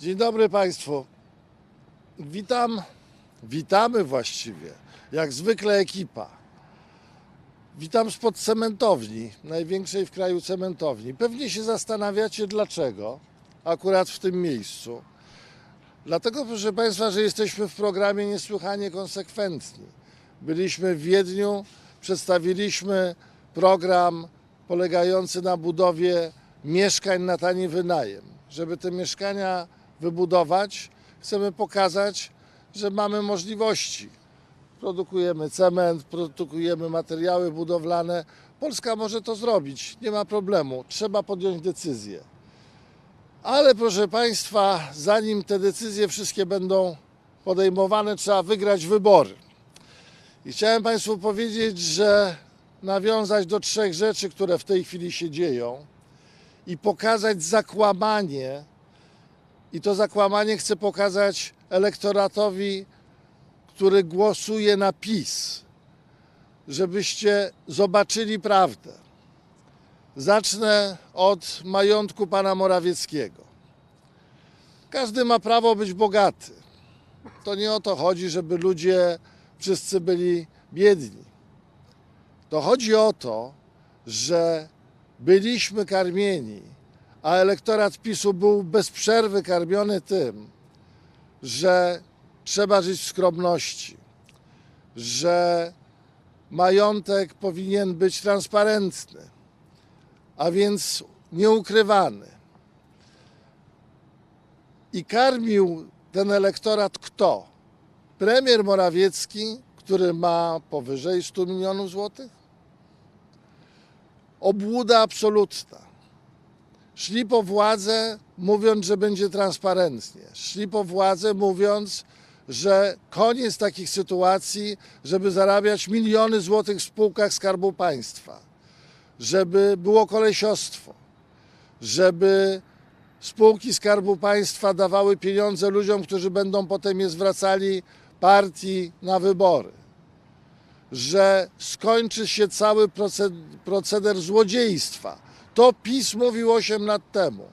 Dzień dobry Państwu. Witam, witamy właściwie, jak zwykle ekipa. Witam spod cementowni, największej w kraju cementowni. Pewnie się zastanawiacie, dlaczego akurat w tym miejscu. Dlatego, proszę Państwa, że jesteśmy w programie niesłychanie konsekwentni. Byliśmy w Wiedniu, przedstawiliśmy program polegający na budowie mieszkań na tani wynajem. Żeby te mieszkania wybudować, chcemy pokazać, że mamy możliwości. Produkujemy cement, produkujemy materiały budowlane. Polska może to zrobić, nie ma problemu. Trzeba podjąć decyzję. Ale proszę Państwa, zanim te decyzje wszystkie będą podejmowane, trzeba wygrać wybory. I chciałem Państwu powiedzieć, że nawiązać do trzech rzeczy, które w tej chwili się dzieją i pokazać zakłamanie, i to zakłamanie chcę pokazać elektoratowi, który głosuje na PiS, żebyście zobaczyli prawdę. Zacznę od majątku pana Morawieckiego. Każdy ma prawo być bogaty. To nie o to chodzi, żeby ludzie wszyscy byli biedni. To chodzi o to, że byliśmy karmieni, a elektorat PiSu był bez przerwy karmiony tym, że trzeba żyć w skromności, że majątek powinien być transparentny, a więc nieukrywany. I karmił ten elektorat kto? Premier Morawiecki, który ma powyżej 100 milionów złotych? Obłuda absolutna. Szli po władzę mówiąc, że będzie transparentnie. Szli po władzę mówiąc, że koniec takich sytuacji, żeby zarabiać miliony złotych w spółkach Skarbu Państwa, żeby było kolesiostwo, żeby spółki Skarbu Państwa dawały pieniądze ludziom, którzy będą potem je zwracali partii na wybory, że skończy się cały proced- proceder złodziejstwa. To PiS mówił 8 lat temu,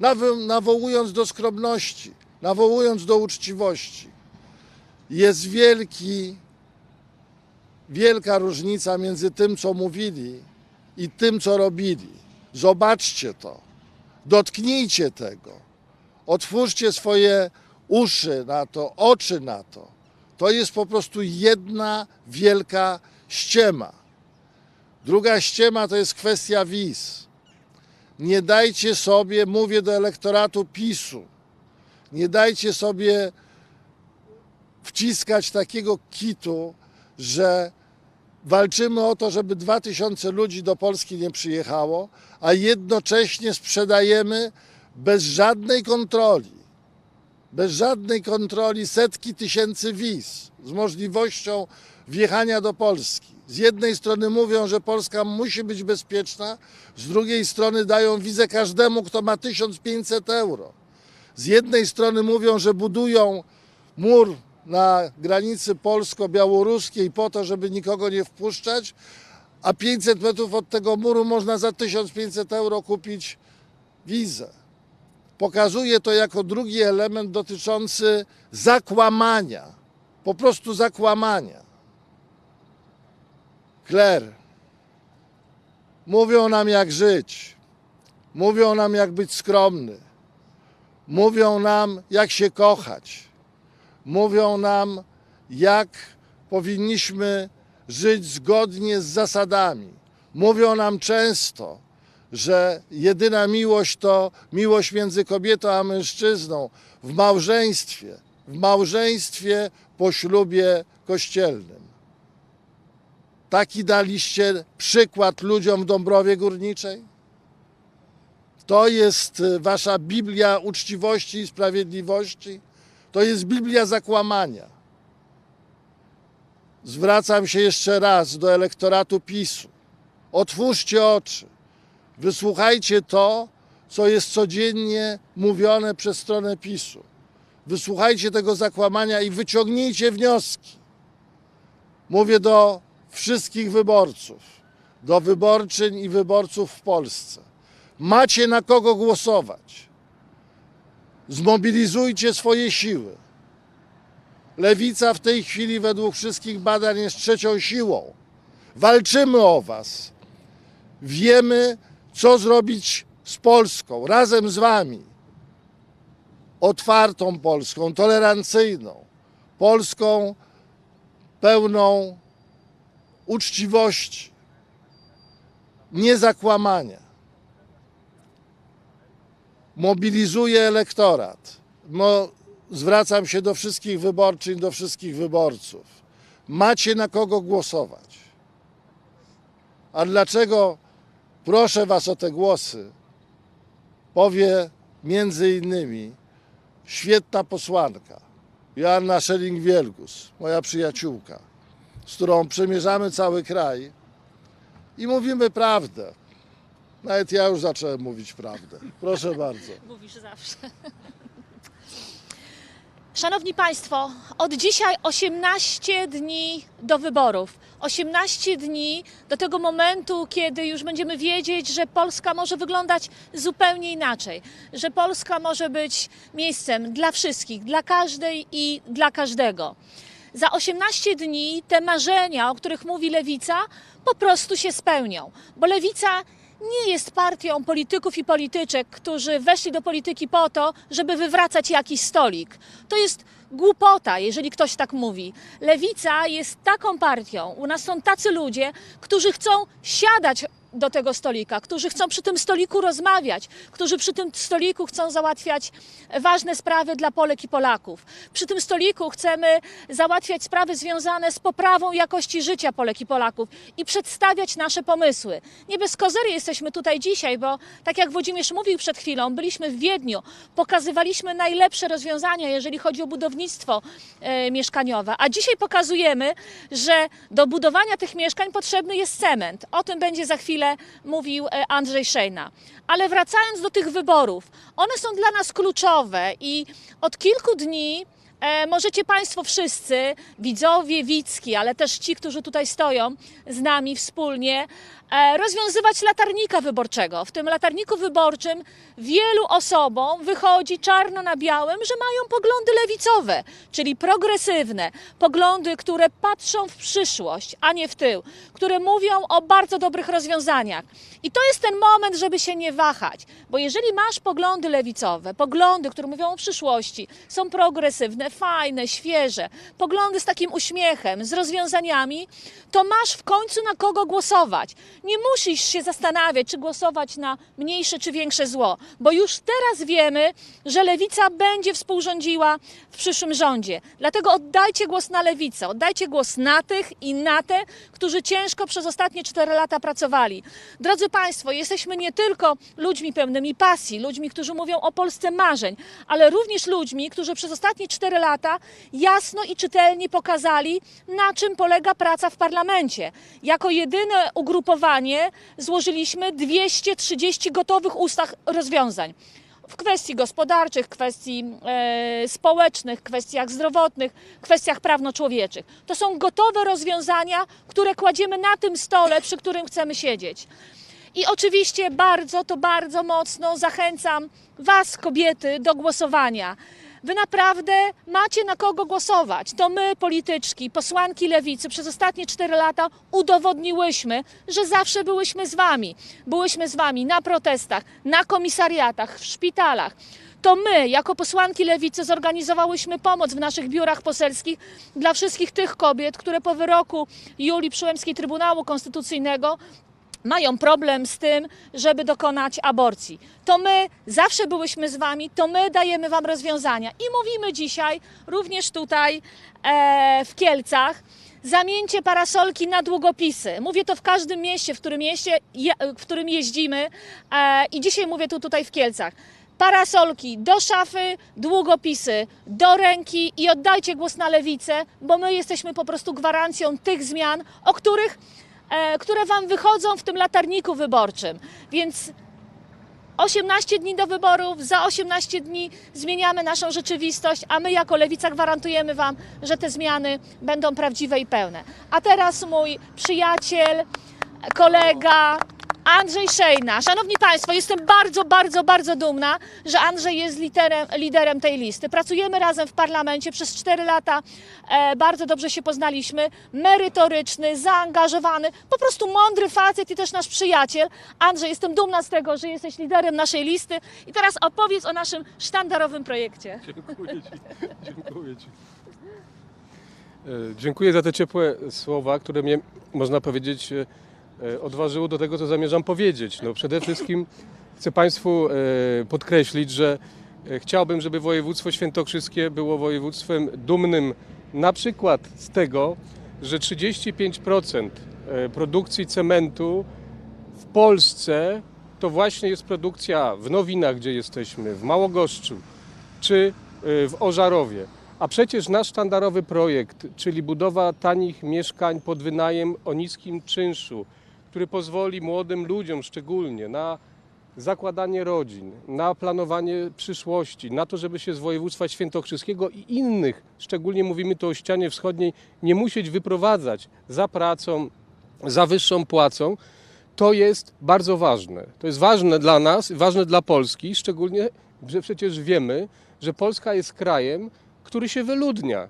nawo- nawołując do skromności, nawołując do uczciwości. Jest wielki, wielka różnica między tym, co mówili i tym, co robili. Zobaczcie to, dotknijcie tego, otwórzcie swoje uszy na to, oczy na to. To jest po prostu jedna wielka ściema. Druga ściema to jest kwestia wiz. Nie dajcie sobie, mówię do elektoratu PiSu, nie dajcie sobie wciskać takiego kitu, że walczymy o to, żeby 2000 ludzi do Polski nie przyjechało, a jednocześnie sprzedajemy bez żadnej kontroli, bez żadnej kontroli setki tysięcy wiz z możliwością wjechania do Polski. Z jednej strony mówią, że Polska musi być bezpieczna, z drugiej strony dają wizę każdemu, kto ma 1500 euro. Z jednej strony mówią, że budują mur na granicy polsko-białoruskiej po to, żeby nikogo nie wpuszczać, a 500 metrów od tego muru można za 1500 euro kupić wizę. Pokazuje to jako drugi element dotyczący zakłamania, po prostu zakłamania. Kler, mówią nam jak żyć, mówią nam jak być skromny, mówią nam jak się kochać, mówią nam jak powinniśmy żyć zgodnie z zasadami. Mówią nam często, że jedyna miłość to miłość między kobietą a mężczyzną w małżeństwie, w małżeństwie po ślubie kościelnym. Taki daliście przykład ludziom w Dąbrowie Górniczej? To jest y, wasza Biblia uczciwości i sprawiedliwości? To jest Biblia zakłamania. Zwracam się jeszcze raz do elektoratu PiSu. Otwórzcie oczy. Wysłuchajcie to, co jest codziennie mówione przez stronę PiSu. Wysłuchajcie tego zakłamania i wyciągnijcie wnioski. Mówię do wszystkich wyborców, do wyborczyń i wyborców w Polsce. Macie na kogo głosować. Zmobilizujcie swoje siły. Lewica w tej chwili według wszystkich badań jest trzecią siłą. Walczymy o Was. Wiemy, co zrobić z Polską, razem z Wami. Otwartą Polską, tolerancyjną, Polską pełną uczciwości, niezakłamania. Mobilizuję elektorat. No, zwracam się do wszystkich wyborczyń, do wszystkich wyborców. Macie na kogo głosować. A dlaczego proszę Was o te głosy? Powie między innymi świetna posłanka Joanna Schering-Wielgus, moja przyjaciółka, z którą przemierzamy cały kraj i mówimy prawdę. Nawet ja już zacząłem mówić prawdę. Proszę bardzo. Mówisz zawsze. Szanowni Państwo, od dzisiaj 18 dni do wyborów. 18 dni do tego momentu, kiedy już będziemy wiedzieć, że Polska może wyglądać zupełnie inaczej, że Polska może być miejscem dla wszystkich, dla każdej i dla każdego. Za 18 dni te marzenia, o których mówi Lewica, po prostu się spełnią, bo Lewica nie jest partią polityków i polityczek, którzy weszli do polityki po to, żeby wywracać jakiś stolik. To jest głupota, jeżeli ktoś tak mówi. Lewica jest taką partią. U nas są tacy ludzie, którzy chcą siadać do tego stolika, którzy chcą przy tym stoliku rozmawiać, którzy przy tym stoliku chcą załatwiać ważne sprawy dla Polek i Polaków. Przy tym stoliku chcemy załatwiać sprawy związane z poprawą jakości życia Polek i Polaków i przedstawiać nasze pomysły. Nie bez kozery jesteśmy tutaj dzisiaj, bo tak jak Włodzimierz mówił przed chwilą, byliśmy w Wiedniu, pokazywaliśmy najlepsze rozwiązania, jeżeli chodzi o budownictwo e, mieszkaniowe, a dzisiaj pokazujemy, że do budowania tych mieszkań potrzebny jest cement. O tym będzie za chwilę mówił e, Andrzej Szejna. Ale wracając do tych wyborów, one są dla nas kluczowe i od kilku dni e, możecie Państwo wszyscy, widzowie, widzki, ale też ci, którzy tutaj stoją z nami wspólnie, rozwiązywać latarnika wyborczego. W tym latarniku wyborczym wielu osobom wychodzi czarno na białym, że mają poglądy lewicowe, czyli progresywne, poglądy, które patrzą w przyszłość, a nie w tył, które mówią o bardzo dobrych rozwiązaniach. I to jest ten moment, żeby się nie wahać, bo jeżeli masz poglądy lewicowe, poglądy, które mówią o przyszłości, są progresywne, fajne, świeże, poglądy z takim uśmiechem, z rozwiązaniami, to masz w końcu na kogo głosować. Nie musisz się zastanawiać, czy głosować na mniejsze czy większe zło, bo już teraz wiemy, że lewica będzie współrządziła w przyszłym rządzie. Dlatego oddajcie głos na lewicę, oddajcie głos na tych i na te, którzy ciężko przez ostatnie 4 lata pracowali. Drodzy Państwo, jesteśmy nie tylko ludźmi pełnymi pasji, ludźmi, którzy mówią o Polsce marzeń, ale również ludźmi, którzy przez ostatnie 4 lata jasno i czytelnie pokazali, na czym polega praca w parlamencie. Jako jedyne ugrupowanie złożyliśmy 230 gotowych ustaw rozwiązań w kwestii gospodarczych, kwestii e, społecznych, kwestiach zdrowotnych, kwestiach prawno-człowieczych. To są gotowe rozwiązania, które kładziemy na tym stole, przy którym chcemy siedzieć. I oczywiście bardzo, to bardzo mocno zachęcam Was, kobiety, do głosowania. Wy naprawdę macie na kogo głosować. To my, polityczki, posłanki lewicy, przez ostatnie 4 lata udowodniłyśmy, że zawsze byłyśmy z Wami. Byłyśmy z Wami na protestach, na komisariatach, w szpitalach. To my, jako posłanki lewicy, zorganizowałyśmy pomoc w naszych biurach poselskich dla wszystkich tych kobiet, które po wyroku Julii Przyłębskiej Trybunału Konstytucyjnego mają problem z tym, żeby dokonać aborcji. To my zawsze byłyśmy z Wami, to my dajemy Wam rozwiązania. I mówimy dzisiaj również tutaj e, w Kielcach, zamieńcie parasolki na długopisy. Mówię to w każdym mieście, w którym, mieście, je, w którym jeździmy e, i dzisiaj mówię tu tutaj w Kielcach. Parasolki do szafy, długopisy do ręki i oddajcie głos na lewicę, bo my jesteśmy po prostu gwarancją tych zmian, o których które Wam wychodzą w tym latarniku wyborczym. Więc 18 dni do wyborów, za 18 dni zmieniamy naszą rzeczywistość, a my jako Lewica gwarantujemy Wam, że te zmiany będą prawdziwe i pełne. A teraz mój przyjaciel, kolega Andrzej Szejna. Szanowni Państwo, jestem bardzo, bardzo, bardzo dumna, że Andrzej jest liderem, liderem tej listy. Pracujemy razem w parlamencie przez 4 lata. E, bardzo dobrze się poznaliśmy. Merytoryczny, zaangażowany, po prostu mądry facet i też nasz przyjaciel. Andrzej, jestem dumna z tego, że jesteś liderem naszej listy. I teraz opowiedz o naszym sztandarowym projekcie. Dziękuję Ci. Dziękuję Ci. E, Dziękuję za te ciepłe słowa, które mnie, można powiedzieć, e, odważyło do tego, co zamierzam powiedzieć. No, przede wszystkim chcę Państwu e, podkreślić, że e, chciałbym, żeby województwo świętokrzyskie było województwem dumnym na przykład z tego, że 35% e, produkcji cementu w Polsce to właśnie jest produkcja w Nowinach, gdzie jesteśmy, w Małogoszczu, czy w Ożarowie. A przecież nasz sztandarowy projekt, czyli budowa tanich mieszkań pod wynajem o niskim czynszu, który pozwoli młodym ludziom szczególnie na zakładanie rodzin, na planowanie przyszłości, na to, żeby się z województwa świętokrzyskiego i innych, szczególnie mówimy tu o ścianie wschodniej, nie musieć wyprowadzać za pracą, za wyższą płacą, to jest bardzo ważne. To jest ważne dla nas, ważne dla Polski, szczególnie, że przecież wiemy, że Polska jest krajem, który się wyludnia.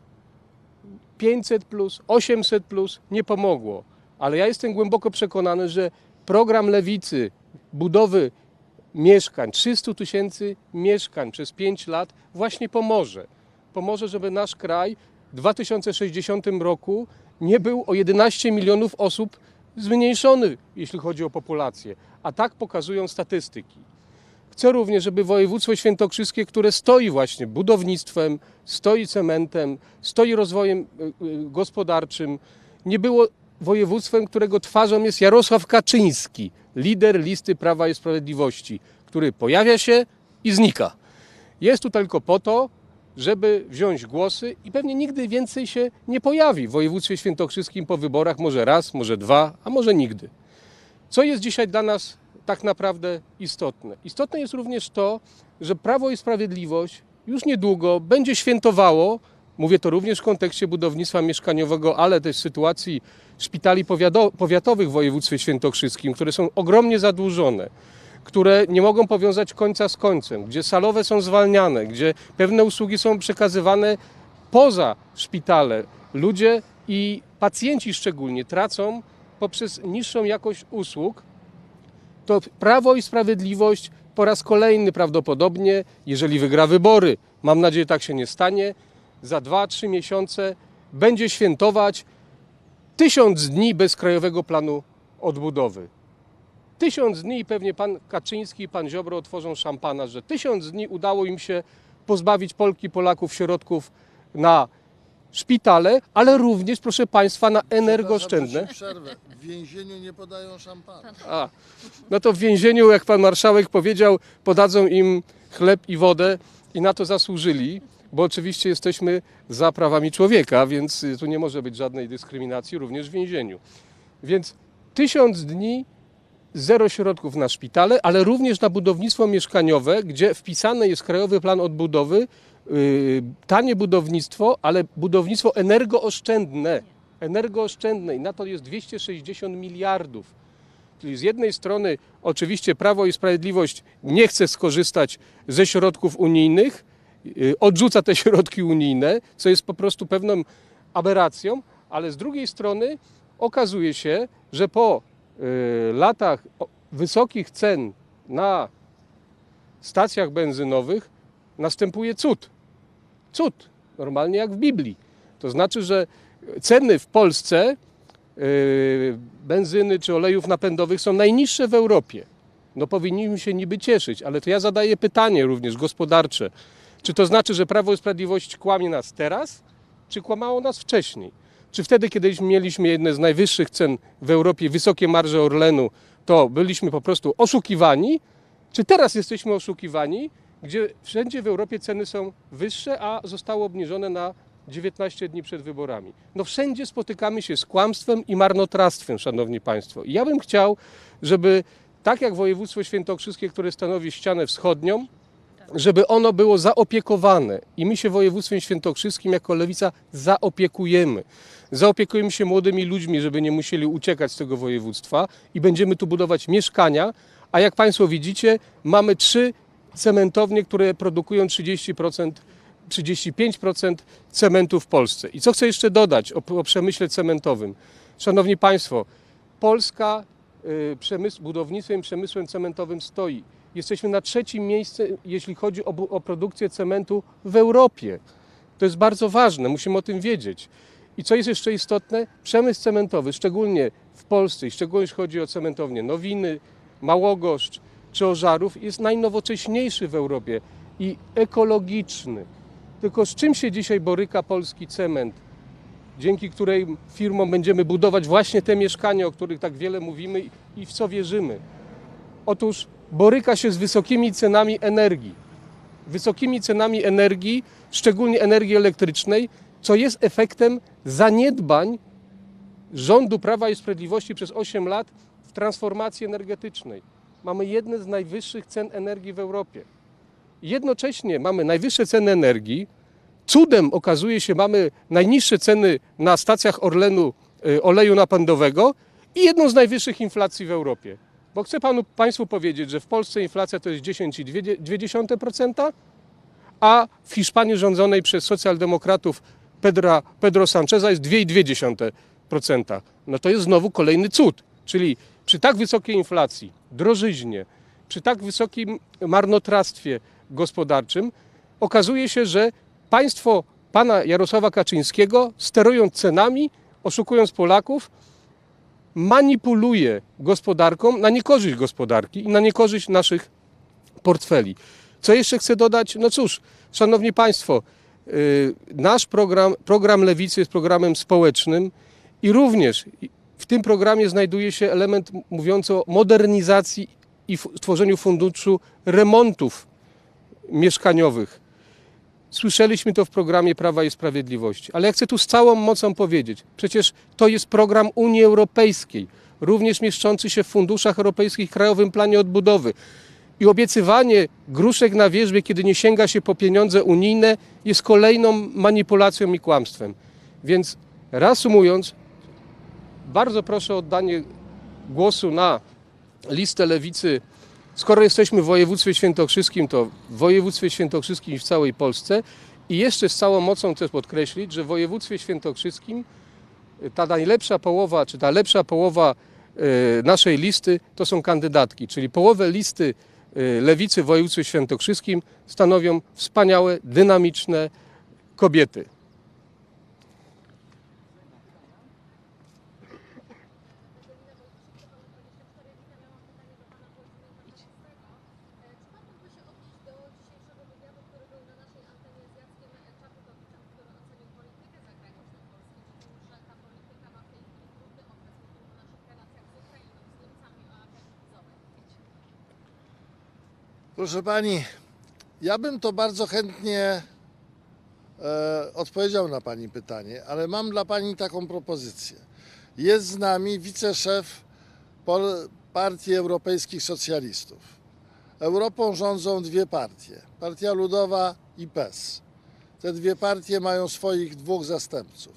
500 plus, 800 plus nie pomogło. Ale ja jestem głęboko przekonany, że program lewicy budowy mieszkań, 300 tysięcy mieszkań przez 5 lat właśnie pomoże. Pomoże, żeby nasz kraj w 2060 roku nie był o 11 milionów osób zmniejszony, jeśli chodzi o populację. A tak pokazują statystyki. Chcę również, żeby województwo świętokrzyskie, które stoi właśnie budownictwem, stoi cementem, stoi rozwojem y, y, gospodarczym, nie było województwem, którego twarzą jest Jarosław Kaczyński, lider listy Prawa i Sprawiedliwości, który pojawia się i znika. Jest tu tylko po to, żeby wziąć głosy i pewnie nigdy więcej się nie pojawi w województwie świętokrzyskim po wyborach, może raz, może dwa, a może nigdy. Co jest dzisiaj dla nas tak naprawdę istotne? Istotne jest również to, że Prawo i Sprawiedliwość już niedługo będzie świętowało, mówię to również w kontekście budownictwa mieszkaniowego, ale też sytuacji szpitali powiatowych w województwie świętokrzyskim, które są ogromnie zadłużone, które nie mogą powiązać końca z końcem, gdzie salowe są zwalniane, gdzie pewne usługi są przekazywane poza szpitale. Ludzie i pacjenci szczególnie tracą poprzez niższą jakość usług, to Prawo i Sprawiedliwość po raz kolejny prawdopodobnie, jeżeli wygra wybory, mam nadzieję, tak się nie stanie, za 2-3 miesiące będzie świętować tysiąc dni bez krajowego planu odbudowy. Tysiąc dni i pewnie pan Kaczyński i pan Ziobro otworzą szampana, że tysiąc dni udało im się pozbawić Polki i Polaków środków na szpitale, ale również, proszę państwa, na energooszczędne. W więzieniu nie podają szampana. A, no to w więzieniu, jak pan marszałek powiedział, podadzą im chleb i wodę i na to zasłużyli, bo oczywiście jesteśmy za prawami człowieka, więc y, tu nie może być żadnej dyskryminacji również w więzieniu. Więc tysiąc dni zero środków na szpitale, ale również na budownictwo mieszkaniowe, gdzie wpisany jest Krajowy Plan Odbudowy, yy, tanie budownictwo, ale budownictwo energooszczędne. Energooszczędne i na to jest 260 miliardów. Czyli z jednej strony oczywiście Prawo i Sprawiedliwość nie chce skorzystać ze środków unijnych, odrzuca te środki unijne, co jest po prostu pewną aberracją, ale z drugiej strony okazuje się, że po y, latach wysokich cen na stacjach benzynowych następuje cud. Cud, normalnie jak w Biblii. To znaczy, że ceny w Polsce y, benzyny czy olejów napędowych są najniższe w Europie. No powinniśmy się niby cieszyć, ale to ja zadaję pytanie również gospodarcze. Czy to znaczy, że Prawo i Sprawiedliwość kłamie nas teraz, czy kłamało nas wcześniej? Czy wtedy, kiedy mieliśmy jedne z najwyższych cen w Europie, wysokie marże Orlenu, to byliśmy po prostu oszukiwani? Czy teraz jesteśmy oszukiwani, gdzie wszędzie w Europie ceny są wyższe, a zostały obniżone na 19 dni przed wyborami? No wszędzie spotykamy się z kłamstwem i marnotrawstwem, szanowni państwo. I ja bym chciał, żeby tak jak województwo świętokrzyskie, które stanowi ścianę wschodnią, żeby ono było zaopiekowane. I my się województwem świętokrzyskim jako lewica zaopiekujemy. Zaopiekujemy się młodymi ludźmi, żeby nie musieli uciekać z tego województwa i będziemy tu budować mieszkania. A jak Państwo widzicie, mamy trzy cementownie, które produkują 30%, 35% cementu w Polsce. I co chcę jeszcze dodać o, o przemyśle cementowym? Szanowni Państwo, Polska y, przemysł, budownictwem i przemysłem cementowym stoi. Jesteśmy na trzecim miejscu, jeśli chodzi o, o produkcję cementu w Europie. To jest bardzo ważne, musimy o tym wiedzieć. I co jest jeszcze istotne? Przemysł cementowy, szczególnie w Polsce, szczególnie jeśli chodzi o cementownie Nowiny, Małogoszcz czy Ożarów, jest najnowocześniejszy w Europie i ekologiczny. Tylko z czym się dzisiaj boryka polski cement? dzięki której firmom będziemy budować właśnie te mieszkania, o których tak wiele mówimy i w co wierzymy. Otóż boryka się z wysokimi cenami energii. Wysokimi cenami energii, szczególnie energii elektrycznej, co jest efektem zaniedbań rządu Prawa i Sprawiedliwości przez 8 lat w transformacji energetycznej. Mamy jedne z najwyższych cen energii w Europie. Jednocześnie mamy najwyższe ceny energii, cudem okazuje się, mamy najniższe ceny na stacjach Orlenu y, oleju napędowego i jedną z najwyższych inflacji w Europie. Bo chcę panu, Państwu powiedzieć, że w Polsce inflacja to jest 10,2%, a w Hiszpanii rządzonej przez socjaldemokratów Pedra, Pedro Sancheza jest 2,2%. No to jest znowu kolejny cud. Czyli przy tak wysokiej inflacji, drożyźnie, przy tak wysokim marnotrawstwie gospodarczym okazuje się, że państwo pana Jarosława Kaczyńskiego, sterując cenami, oszukując Polaków, manipuluje gospodarką na niekorzyść gospodarki i na niekorzyść naszych portfeli. Co jeszcze chcę dodać? No cóż, szanowni państwo, yy, nasz program, program Lewicy jest programem społecznym i również w tym programie znajduje się element mówiący o modernizacji i tworzeniu funduszu remontów mieszkaniowych. Słyszeliśmy to w programie Prawa i Sprawiedliwości, ale ja chcę tu z całą mocą powiedzieć, przecież to jest program Unii Europejskiej, również mieszczący się w funduszach europejskich Krajowym Planie Odbudowy. I obiecywanie gruszek na wierzbie, kiedy nie sięga się po pieniądze unijne, jest kolejną manipulacją i kłamstwem. Więc reasumując, bardzo proszę o oddanie głosu na listę lewicy. Skoro jesteśmy w województwie świętokrzyskim, to w województwie świętokrzyskim i w całej Polsce. I jeszcze z całą mocą chcę podkreślić, że w województwie świętokrzyskim ta najlepsza połowa, czy ta lepsza połowa e, naszej listy to są kandydatki, czyli połowę listy e, lewicy w województwie świętokrzyskim stanowią wspaniałe, dynamiczne kobiety. Czy pan mógłby się odnieść do dzisiejszego wywiadu, który był na naszej antenie z Jackiem Czaputowiczem, który ocenił politykę zagraniczną Polski, mówił, że ta polityka ma w tej chwili trudny okres, mówił o naszych relacjach z Ukrainą, z Niemcami, o aferze wizowej. Proszę pani, ja bym to bardzo chętnie e, odpowiedział na pani pytanie, ale mam dla pani taką propozycję. Jest z nami wiceszef Partii Europejskich Socjalistów. Europą rządzą dwie partie: Partia Ludowa i PES. Te dwie partie mają swoich dwóch zastępców,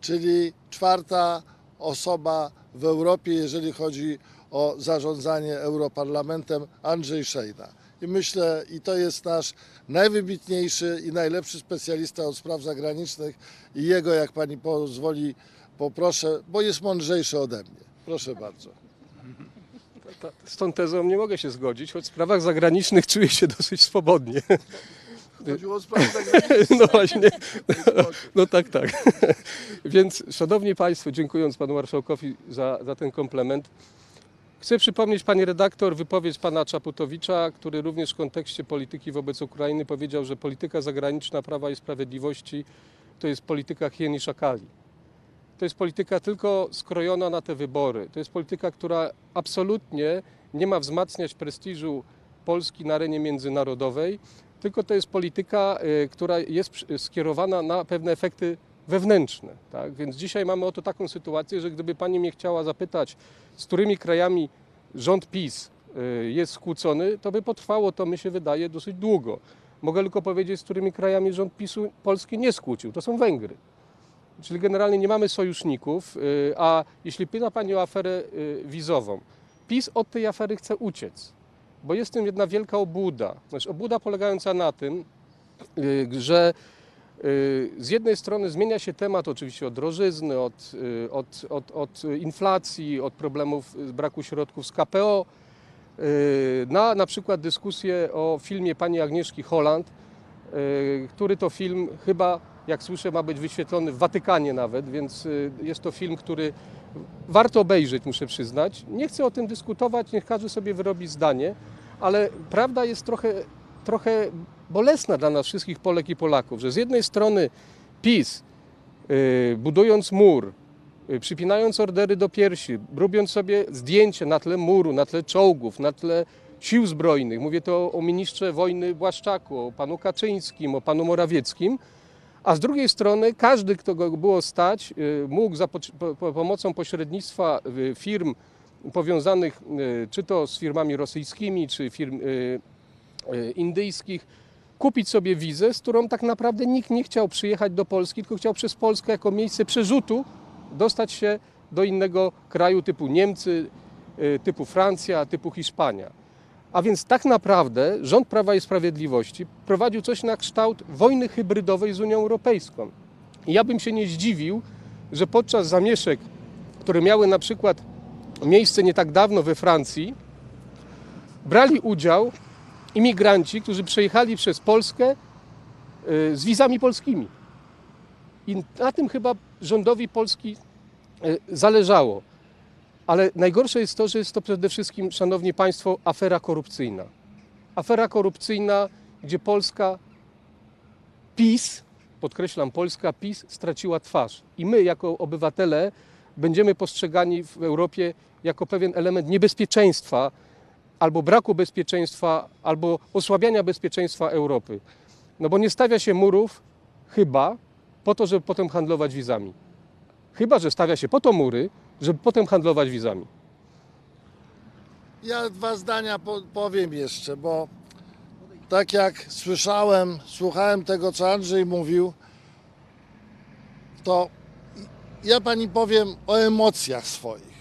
czyli czwarta osoba w Europie, jeżeli chodzi o zarządzanie Europarlamentem, Andrzej Szejna. I myślę, i to jest nasz najwybitniejszy i najlepszy specjalista od spraw zagranicznych i jego, jak pani pozwoli, poproszę, bo jest mądrzejszy ode mnie. Proszę bardzo. Z tą tezą nie mogę się zgodzić, choć w sprawach zagranicznych czuję się dosyć swobodnie. Chodziło o sprawy zagraniczne. No właśnie, no tak, tak. Więc szanowni Państwo, dziękując Panu Marszałkowi za, za ten komplement, chcę przypomnieć Pani redaktor wypowiedź Pana Czaputowicza, który również w kontekście polityki wobec Ukrainy powiedział, że polityka zagraniczna Prawa i Sprawiedliwości to jest polityka hien i szakali. To jest polityka tylko skrojona na te wybory. To jest polityka, która absolutnie nie ma wzmacniać prestiżu Polski na arenie międzynarodowej, tylko to jest polityka, y, która jest skierowana na pewne efekty wewnętrzne. Tak? Więc dzisiaj mamy oto taką sytuację, że gdyby Pani mnie chciała zapytać, z którymi krajami rząd PiS y, jest skłócony, to by potrwało to, mi się wydaje, dosyć długo. Mogę tylko powiedzieć, z którymi krajami rząd PiSu Polski nie skłócił. To są Węgry. Czyli generalnie nie mamy sojuszników, y, a jeśli pyta Pani o aferę y, wizową, PiS od tej afery chce uciec, bo jest w tym jedna wielka obłuda. Znaczy, obłuda polegająca na tym, że z jednej strony zmienia się temat oczywiście od drożyzny, od, y, od, od, od inflacji, od problemów y, braku środków z KPO, y, na na przykład dyskusję o filmie pani Agnieszki Holland, y, który to film chyba, jak słyszę, ma być wyświetlony w Watykanie nawet, więc y, jest to film, który warto obejrzeć, muszę przyznać. Nie chcę o tym dyskutować, niech każdy sobie wyrobi zdanie, ale prawda jest trochę, trochę bolesna dla nas wszystkich Polek i Polaków, że z jednej strony PiS, y, budując mur, y, przypinając ordery do piersi, robiąc sobie zdjęcie na tle muru, na tle czołgów, na tle sił zbrojnych, mówię to o ministrze wojny Błaszczaku, o panu Kaczyńskim, o panu Morawieckim, a z drugiej strony każdy, kto go było stać, y, mógł za pomocą pośrednictwa firm powiązanych czy to z firmami rosyjskimi, czy firm indyjskich, kupić sobie wizę, z którą tak naprawdę nikt nie chciał przyjechać do Polski, tylko chciał przez Polskę jako miejsce przerzutu dostać się do innego kraju typu Niemcy, y, typu Francja, typu Hiszpania. A więc tak naprawdę rząd Prawa i Sprawiedliwości prowadził coś na kształt wojny hybrydowej z Unią Europejską. I ja bym się nie zdziwił, że podczas zamieszek, które miały na przykład miejsce nie tak dawno we Francji, brali udział imigranci, którzy przejechali przez Polskę y, z wizami polskimi. I na tym chyba rządowi Polski y, zależało. Ale najgorsze jest to, że jest to przede wszystkim, szanowni państwo, afera korupcyjna. Afera korupcyjna, gdzie Polska PiS, podkreślam, Polska PiS straciła twarz. I my, jako obywatele, będziemy postrzegani w Europie jako pewien element niebezpieczeństwa, albo braku bezpieczeństwa, albo osłabiania bezpieczeństwa Europy. No bo nie stawia się murów, chyba, po to, żeby potem handlować wizami. Chyba, że stawia się po to mury, żeby potem handlować wizami. Ja dwa zdania po, powiem jeszcze, bo tak jak słyszałem, słuchałem tego, co Andrzej mówił, to ja pani powiem o emocjach swoich.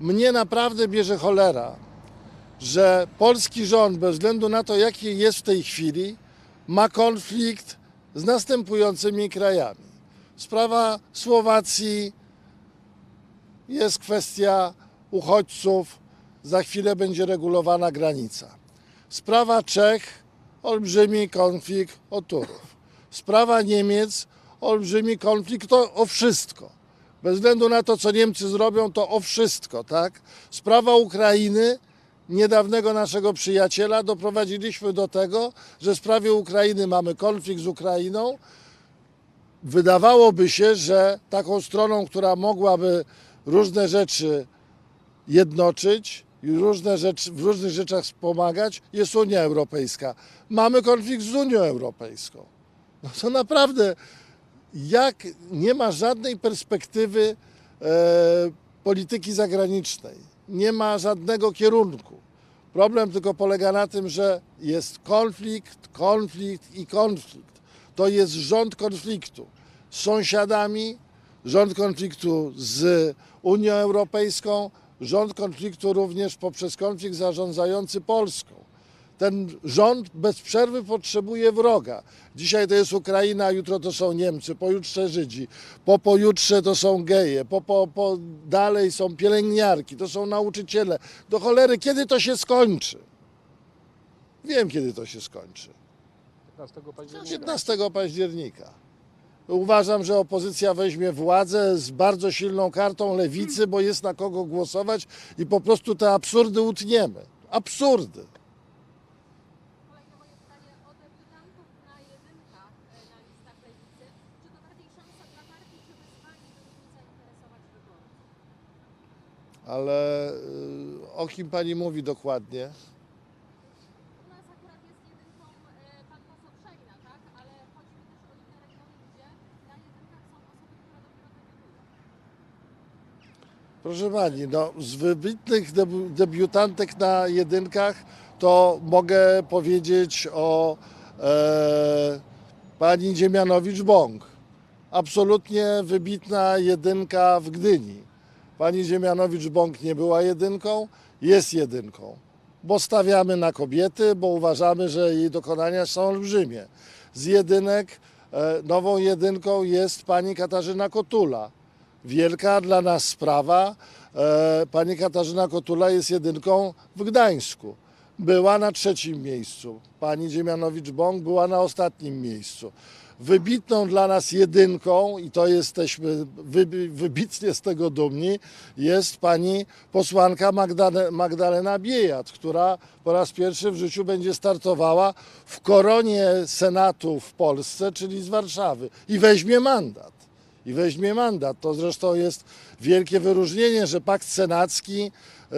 Mnie naprawdę bierze cholera, że polski rząd, bez względu na to, jaki jest w tej chwili, ma konflikt z następującymi krajami. Sprawa Słowacji, jest kwestia uchodźców, za chwilę będzie regulowana granica. Sprawa Czech, olbrzymi konflikt o Turów. Sprawa Niemiec, olbrzymi konflikt o, o wszystko. Bez względu na to, co Niemcy zrobią, to o wszystko, tak? Sprawa Ukrainy, niedawnego naszego przyjaciela, doprowadziliśmy do tego, że w sprawie Ukrainy mamy konflikt z Ukrainą. Wydawałoby się, że taką stroną, która mogłaby różne rzeczy jednoczyć i różne rzeczy, w różnych rzeczach wspomagać, jest Unia Europejska. Mamy konflikt z Unią Europejską. No to naprawdę, jak nie ma żadnej perspektywy e, polityki zagranicznej, nie ma żadnego kierunku. Problem tylko polega na tym, że jest konflikt, konflikt i konflikt. To jest rząd konfliktu z sąsiadami, rząd konfliktu z Unią Europejską, rząd konfliktu również poprzez konflikt zarządzający Polską. Ten rząd bez przerwy potrzebuje wroga. Dzisiaj to jest Ukraina, jutro to są Niemcy, pojutrze Żydzi, po pojutrze to są geje, po, po, po dalej są pielęgniarki, to są nauczyciele. Do cholery, kiedy to się skończy? Wiem, kiedy to się skończy. 15 października. 15 października. Uważam, że opozycja weźmie władzę z bardzo silną kartą lewicy, bo jest na kogo głosować i po prostu te absurdy utniemy. Absurdy. Kolejne moje pytanie o debiutantów na jedynkach e, na listach lewicy. Czy to bardziej szansa dla partii, czy wyzwanie, by nimi zainteresować wyborców? Ale y, o kim pani mówi dokładnie? U nas akurat jest jedynką e, pan poseł Szejna, tak? Ale chodzi mi też o inne regiony, gdzie na jedynkach są osoby, które dopiero debiutują. Proszę pani, no, z wybitnych debiutantek na jedynkach to mogę powiedzieć o e, pani Dziemianowicz-Bąk. Absolutnie wybitna jedynka w Gdyni. Pani Dziemianowicz-Bąk nie była jedynką, jest jedynką. Bo stawiamy na kobiety, bo uważamy, że jej dokonania są olbrzymie. Z jedynek e, nową jedynką jest pani Katarzyna Kotula wielka dla nas sprawa. E, Pani Katarzyna Kotula jest jedynką w Gdańsku. Była na trzecim miejscu. Pani Dziemianowicz-Bąk była na ostatnim miejscu. Wybitną dla nas jedynką, i to jesteśmy wybi- wybitnie z tego dumni, jest pani posłanka Magdane- Magdalena Biejat, która po raz pierwszy w życiu będzie startowała w koronie Senatu w Polsce, czyli z Warszawy i weźmie mandat i weźmie mandat. To zresztą jest wielkie wyróżnienie, że Pakt Senacki e,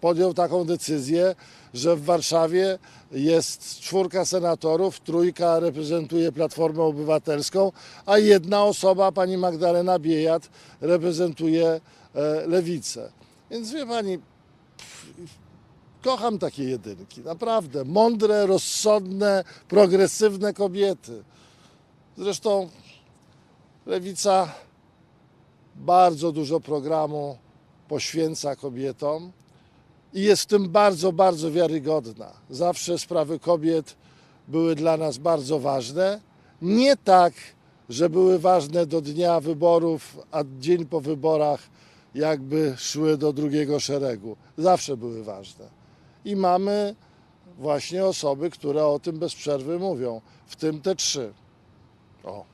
podjął taką decyzję, że w Warszawie jest czwórka senatorów, trójka reprezentuje Platformę Obywatelską, a jedna osoba, pani Magdalena Biejat, reprezentuje e, Lewicę. Więc wie pani, kocham takie jedynki, naprawdę. Mądre, rozsądne, progresywne kobiety. Zresztą Lewica bardzo dużo programu poświęca kobietom i jest w tym bardzo, bardzo wiarygodna. Zawsze sprawy kobiet były dla nas bardzo ważne. Nie tak, że były ważne do dnia wyborów, a dzień po wyborach jakby szły do drugiego szeregu. Zawsze były ważne. I mamy właśnie osoby, które o tym bez przerwy mówią, w tym te trzy. O.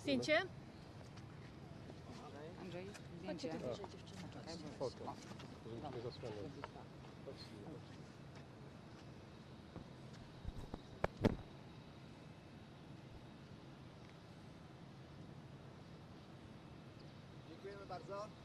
Zdjęcie? Andrzej, zdjęcie. Nie zasłaniaj. Dziękujemy bardzo.